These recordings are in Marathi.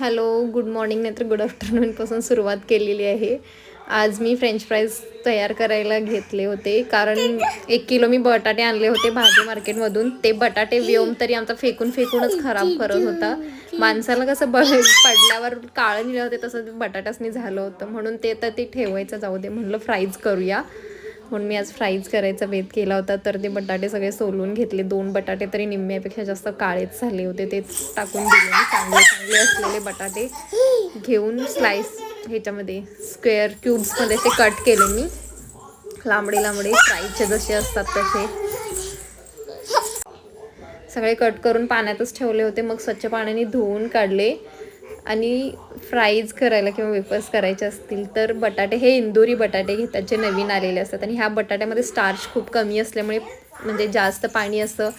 हॅलो गुड मॉर्निंग नाहीतर गुड आफ्टरनूनपासून सुरुवात केलेली आहे. आज मी फ्रेंच फ्राईज तयार करायला घेतले होते कारण एक किलो मी बटाटे आणले होते भाजी मार्केटमधून. ते बटाटे व्योम तरी आमचा फेकून फेकूनच खराब करत होता. माणसाला कसं ब पडल्यावर काळं निळं होते तसं बटाट्यासनी झालं होतं. म्हणून ते तर ते ठेवायचं जाऊ दे म्हणलं फ्राईज करूया. म्हणून मी आज फ्राईज करायचा वेध केला होता तर ते बटाटे सगळे सोलून घेतले. दोन बटाटे तरी निम्म्यापेक्षा जास्त काळेच झाले होते. तेच टाकून दिले चांगले चांगले असलेले बटाटे. घेऊन स्लाइस ह्याच्यामध्ये स्क्वेअर क्यूब्समध्ये ते कट केले मी. लांबडे लांबडे फ्राईजचे जसे असतात तसे. सगळे कट करून पाण्यातच ठेवले होते. मग स्वच्छ पाण्याने धुवून काढले. आणि फ्राईज करायला किंवा वेफर्स करायचे असतील तर बटाटे हे इंदोरी बटाटे घेतात जे नवीन आलेले असतात. आणि ह्या बटाट्यामध्ये स्टार्च खूप कमी असल्यामुळे म्हणजे जास्त पाणी असं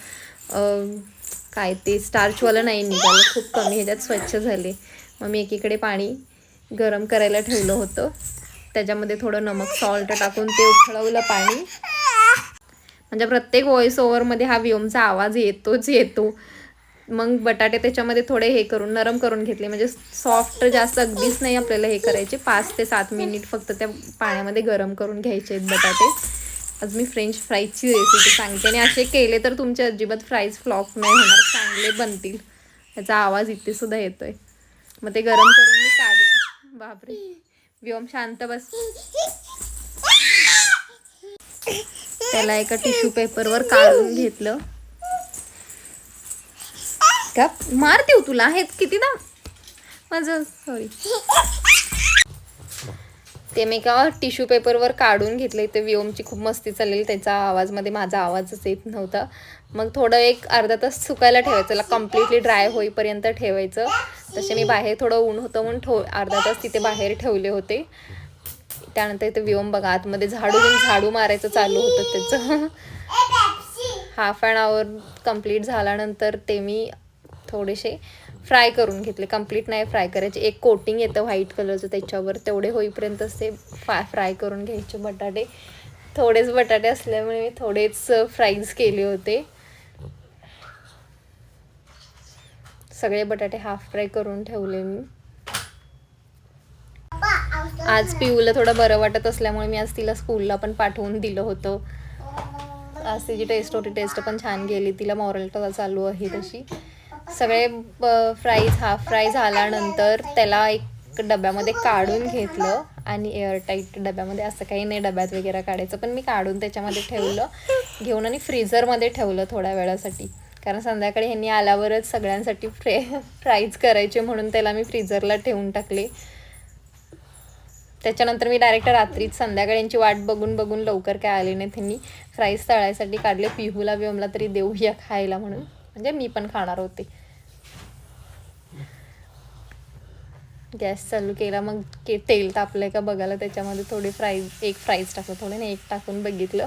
काय ते स्टार्चवालं नाही निघालं. खूप कमी ह्याच्यात स्वच्छ झाले. मग मी एकीकडे पाणी गरम करायला ठेवलं होतं. त्याच्यामध्ये थोडं नमक सॉल्ट टाकून ते उखळवलं पाणी. म्हणजे प्रत्येक व्हॉइस ओव्हरमध्ये हा व्योमचा आवाज येतोच येतो. मग बटाटे त्याच्यामध्ये थोडे हे करून नरम करून घेतले. म्हणजे सॉफ्ट जास्त अगदीच नाही आपल्याला हे करायचे. पाच ते सात मिनिट फक्त त्या पाण्यामध्ये गरम करून घ्यायचे आहेत बटाटे. आज मी फ्रेंच फ्राईजची रेसिपी सांगते. आणि असे केले तर तुमचे अजिबात फ्राईज फ्लॉप नाही होणार. चांगले बनतील. त्याचा आवाज इथे सुद्धा येतोय. मग ते गरम करून मी काढले. बापरे. व्योम शांत बस. त्याला एका टिश्यू पेपरवर काढून घेतलं. का? मार देऊ तुला. हे किती ना माझं सॉरी ते मी का टिश्यू पेपरवर काढून घेतले. ते व्योमची खूप मस्ती चाललेली. त्याचा आवाजमध्ये माझा आवाजच येत नव्हता. मग थोडं एक अर्धा तास सुकायला ठेवायचं. त्याला कम्प्लिटली ड्राय होईपर्यंत ठेवायचं. तसे मी बाहेर थोडं ऊन होतं म्हणून ठेव अर्धा तास तिथे बाहेर ठेवले होते. त्यानंतर इथे व्योम बघा आतमध्ये झाडू घेऊन झाडू मारायचं चालू होतं त्याचं. हाफ अँड आवर कंप्लीट झाल्यानंतर ते मी थोडेसे फ्राय करून घेतले. कंप्लीट नाही फ्राय करायचे. एक कोटिंग येतं व्हाईट कलरचं त्याच्यावर. तेवढे होईपर्यंतच ते फा फ्राय करून घ्यायचे बटाटे. थोडेच बटाटे असल्यामुळे मी थोडेच फ्राईज केले होते. सगळे बटाटे हाफ फ्राय करून ठेवले मी. आज पिऊला थोडं बरं वाटत असल्यामुळे मी आज तिला स्कूलला पण पाठवून दिलं होतं. आज तिची टेस्ट होती. टेस्ट पण छान गेली. तिला मॉरल चालू आहे तशी. सगळे फ्राईज हाफ फ्राय झाल्यानंतर त्याला एक डब्यामध्ये काढून घेतलं आणि एअरटाईट डब्यामध्ये असं काही नाही डब्यात वगैरे काढायचं. पण मी काढून त्याच्यामध्ये ठेवलं घेऊन आणि फ्रीझरमध्ये ठेवलं थोड्या वेळासाठी. कारण संध्याकाळी ह्यांनी आल्यावरच सगळ्यांसाठी फ्रे फ्राईज करायचे म्हणून त्याला मी फ्रीझरला ठेवून टाकले. त्याच्यानंतर मी डायरेक्ट रात्रीच संध्याकाळी यांची वाट बघून बघून लवकर काय आले नाही त्यांनी फ्राईज तळायसाठी काढले पिहूला बिमला तरी देऊया खायला म्हणून. म्हणजे मी पण खाणार होते. गॅस चालू केला मग के तेल तापलंय का बघायला त्याच्यामध्ये थोडी फ्राईज एक फ्राईज टाकलं थोडे नाही एक टाकून बघितलं.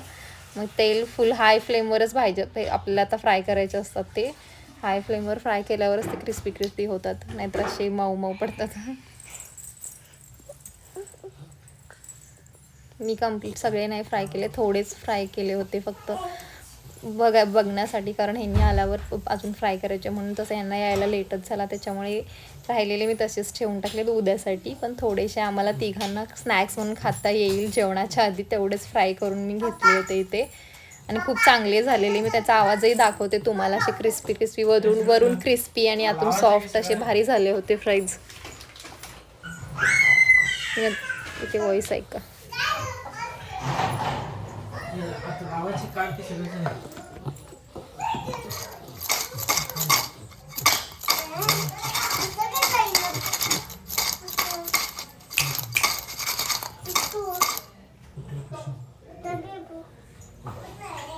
मग तेल फुल हाय फ्लेमवरच पाहिजे ते आपल्याला आता फ्राय करायचे असतात ते. हाय फ्लेमवर फ्राय केल्यावरच ते क्रिस्पी क्रिस्पी होतात. नाहीतर असे मऊ मऊ पडतात. मी कंप्लीट सगळे नाही फ्राय केले. थोडेच फ्राय केले होते फक्त. बघा बघण्यासाठी कारण ह्यांनी आल्यावर अजून फ्राय करायचे म्हणून तसं यांना यायला लेटच झाला. त्याच्यामुळे राहिलेले मी तसेच ठेवून टाकले उद्यासाठी. पण थोडेसे आम्हाला तिघांना स्नॅक्स म्हणून खाता येईल जेवणाच्या आधी तेवढेच फ्राय करून मी घेतले होते इथे. आणि खूप चांगले झालेले. मी त्याचा आवाजही दाखवते तुम्हाला. असे क्रिस्पी क्रिस्पी वरून वरून क्रिस्पी आणि आतून सॉफ्ट असे भारी झाले होते फ्राईज इथे वॉइस ऐका. आवाची काढते सगळं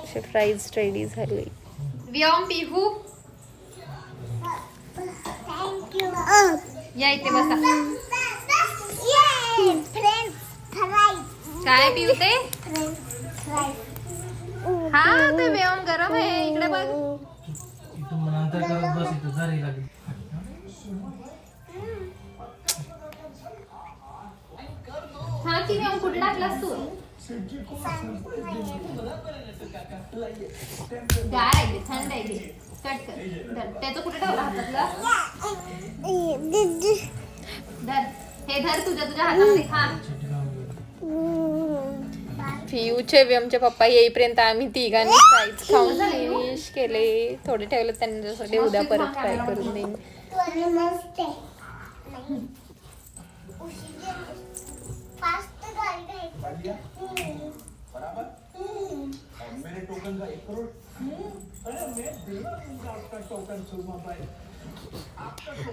असे फ्राईज रेडी झाले. व्याम पिहू या इथे बसा. काय पिऊ ते हा ते व्यायाम गरम आहे. इकडे बघ. इथून मग नंतर करत बस इथं लागेल हा की व्यायाम कुठे टाकलास तू? गार आहे ते, थंड आहे ते. कट कर. धर. त्याचं कुठे ठेवला हातातला? धर. तुझ्या तुझ्या हातात खा. बी आमचे पप्पा येईपर्यंत आम्ही तिघांनी फ्राईज खाऊन फिनिश केले. थोडे ठेवले त्यांच्यासाठी उद्या परत फ्राय करून देईन.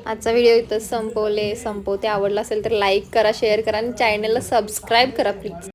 आजचा व्हिडिओ इथंच संपवले. संपवते. आवडला असेल तर लाईक करा शेअर करा आणि चॅनलला सबस्क्राईब करा प्लीज